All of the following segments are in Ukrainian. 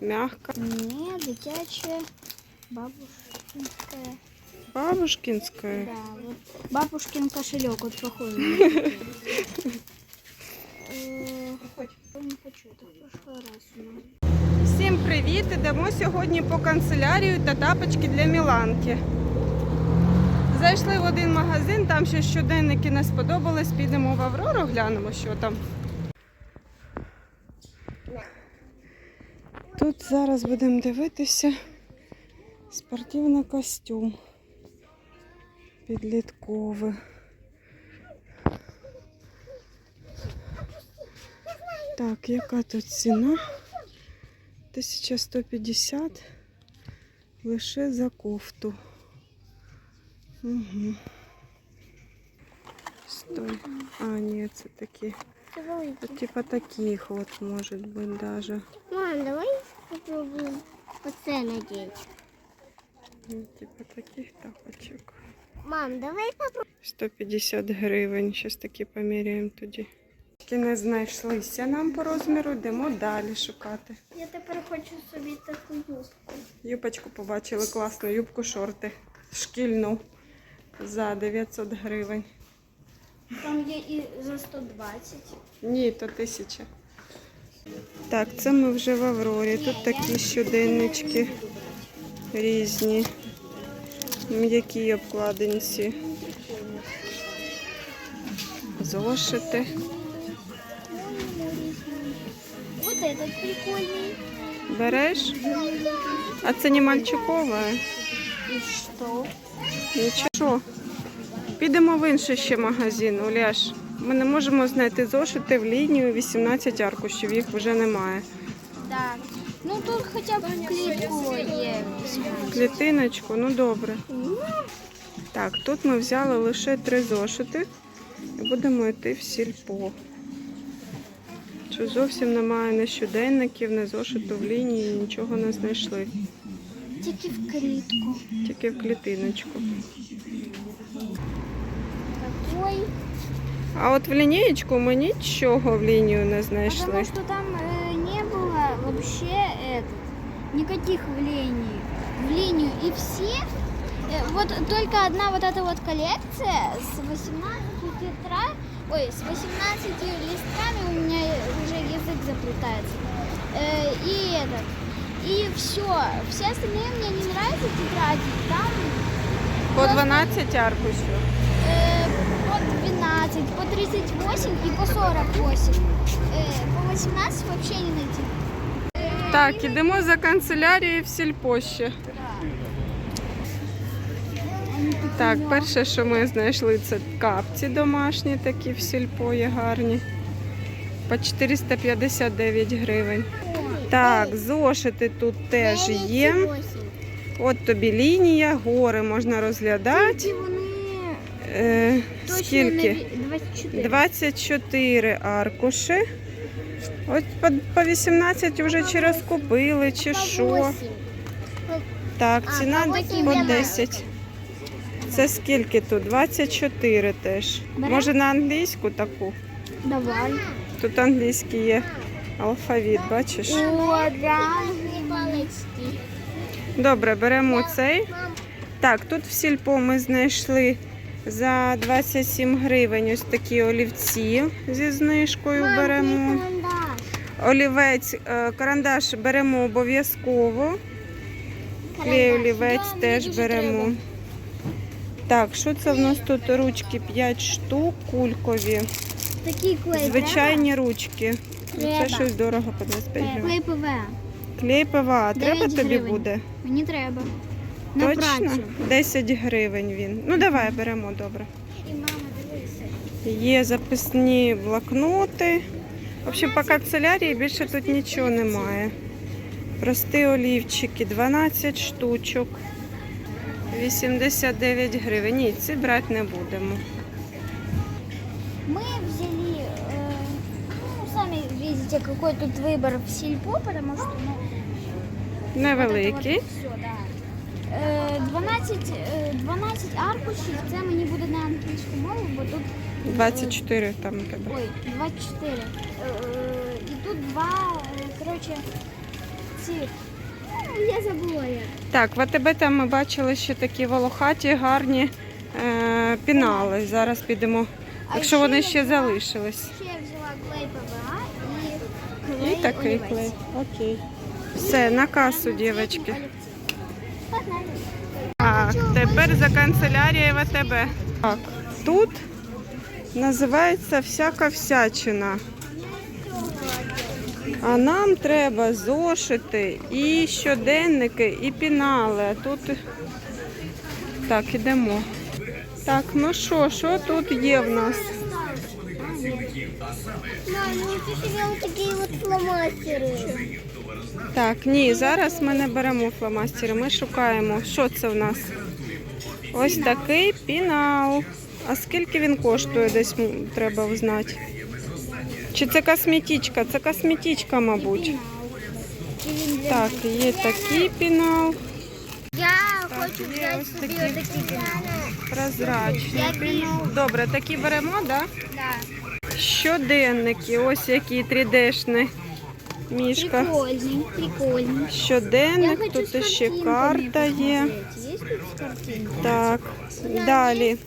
Мягко. Не, дитячая, бабушкинская. Бабушкинська. Да, вот бабушкин кошелек, вот похож. на такой. Э, Не хочу, это в прошлый раз у нас. Всім привіт! Ідемо сьогодні по канцелярію та тапочки для Міланки. Зайшли в один магазин, там ще щоденники не сподобались. Підемо в Аврору, глянемо, що там. Тут зараз будемо дивитися спортивний костюм підлітковий. Так, яка тут ціна? 1150 лише за кофту. Угу. Стой. А, ні, це такі. Тут типа таких от може бути даже. Мам, давай попробуем оце надеть. Ну, Типа таких тапочок. Мам, давай попробуем. 150 гривень. Щось такі поміряємо тоді. Не знайшлися нам по розміру, йдемо далі шукати. Я тепер хочу собі таку юбку. Юбочку побачили класну, юбку шорти. Шкільну за 900 гривень. Там є і за 120. Ні, то тисяча. Так, це ми вже в Аврорі. Тут такі щоденнички різні. М'які обкладинці. Зошити. Вот этот прикольный. Береш? А це не мальчукове. И что? Нічого. Підемо в інший ще магазин, Уляш. Ми не можемо знайти зошити в лінію 18 аркушів, їх вже немає. Да. Ну тут хоча б клітку є. Клітиночку, ну добре. Так, тут ми взяли лише три зошити і будемо йти в сільпо. Що зовсім немає ні щоденників, ні зошиту в лінії, нічого не знайшли. Тільки в клітку. Тільки в клітиночку. Такой. А от в лінієчку ми нічого в лінію не знайшли. Потому что там э, не было вообще этот, никаких в линии. В линию. И все, э, вот только одна вот эта вот коллекция с 18 тетра, ой, с 18 листками у меня уже язык заплетается. Э, и этот, и все. Все остальные мне не нравятся тетради. Там По 12 аркушів. э, по 12, по 38 и по 48. Э, по 18 вообще не найти. Так, ідемо за канцелярією в сільпо ще. Так, перше, що ми знайшли, це капці домашні, такі в сільпо є гарні. По 459 гривень. Так, зошити тут теж є. От тобі лінія, гори можна розглядати. Е, скільки? 24. 24 аркуші. От по, по 18 вже чи розкупили, чи що. Так, ціна по восім по я 10. Це скільки тут? 24 теж. Може на англійську таку? Давай. Тут англійський є алфавіт, бачиш? Добре, беремо цей. Так, тут в сільпо ми знайшли за 27 гривень ось такі олівці зі знижкою беремо. Олівець, е, карандаш беремо обов'язково. Клей олівець теж беремо. Так, що це в нас тут? Ручки 5 штук, кулькові. Звичайні ручки. Ну, Це щось дорого по 25 гривень. Клей ПВ. Клей ПВА, треба Дев'ять тобі гривень. буде? Мені треба. На Точно? працю. 10 гривень він. Ну давай беремо добре. І мама, дивися. Є записні блокноти. В общем, по канцелярії більше тут нічого немає. Прості олівчики, 12 штучок. 89 гривень. Ні, ці брати не будемо. Мы взяли, видите, какой тут выбор в сельпо, потому что, ну, Невеликий. все, да. Е, 12, е, 12 аркушів, це мені буде на англійську мову, бо тут 24 там у тебе. Ой, 24. Е, е, І тут два, е, коротше, ці. Ну, Я забула як. Так, в АТБ там ми бачили ще такі волохаті, гарні е, пінали. Зараз підемо, якщо ще вони я ще взяла- залишились. Ще я взяла клей ПВА і такий клей. Окей. Все, на касу, дівчатки. А тепер за канцелярією в АТБ. Так, тут називається всяка всячина. А нам треба зошити і щоденники, і пінали. Тут так, ідемо. Так, ну що, що тут є в нас? Мам, ну себе вот такие вот. Так, ні, зараз ми не беремо фломастери, ми шукаємо. Що це в нас? Ось такий пінал. А скільки він коштує, десь треба узнати. Чи це косметичка? Це косметичка, мабуть. Так, є такий пінал, Я хочу є взяти ось собі такі. отакі прозрачний пінал. Добре, такі беремо, так? Да? Да. Щоденники, ось які 3D-шні. Мішка. Прикольний, прикольний. Щоденник, тут ще карта є. Так, далі.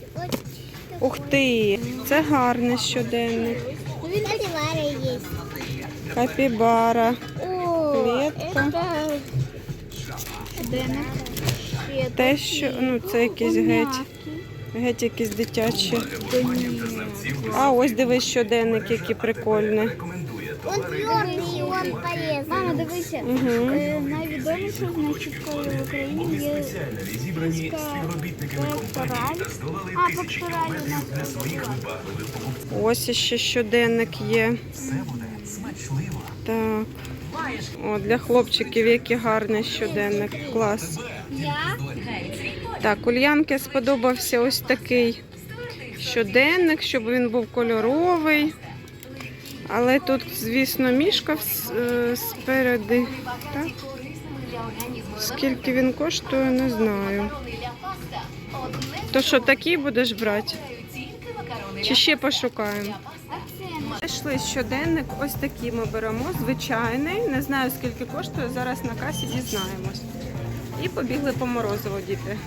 Ух ти, це гарний щоденник. Ну, капібара є. Капібара. Клетка. Щоденник. Те, що ну це якісь геть, геть якісь дитячі. А ось дивись щоденник, який прикольний. Он твердий, он полезний. Мама, дивися. Угу. Найвідоміше значкою в Україні є своїх. Ось ще щоденник є. Все буде смачливо. Так. О, для хлопчиків який гарний щоденник. Клас. Я Так, Ульянки сподобався ось такий щоденник, щоб він був кольоровий. Але тут, звісно, мішка е, спереди. Так? Скільки він коштує, не знаю. То що, такий будеш брати? Чи ще пошукаємо? Знайшли щоденник, ось такий ми беремо, звичайний. Не знаю скільки коштує, зараз на касі дізнаємось. І побігли по морозиво діти.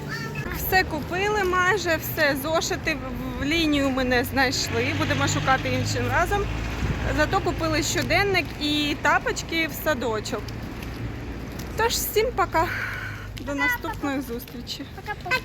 Все купили майже, все, зошити в- в лінію ми не знайшли, будемо шукати іншим разом. Зато купили щоденник і тапочки в садочок. Тож всім пока. До наступної зустрічі. пока-пока.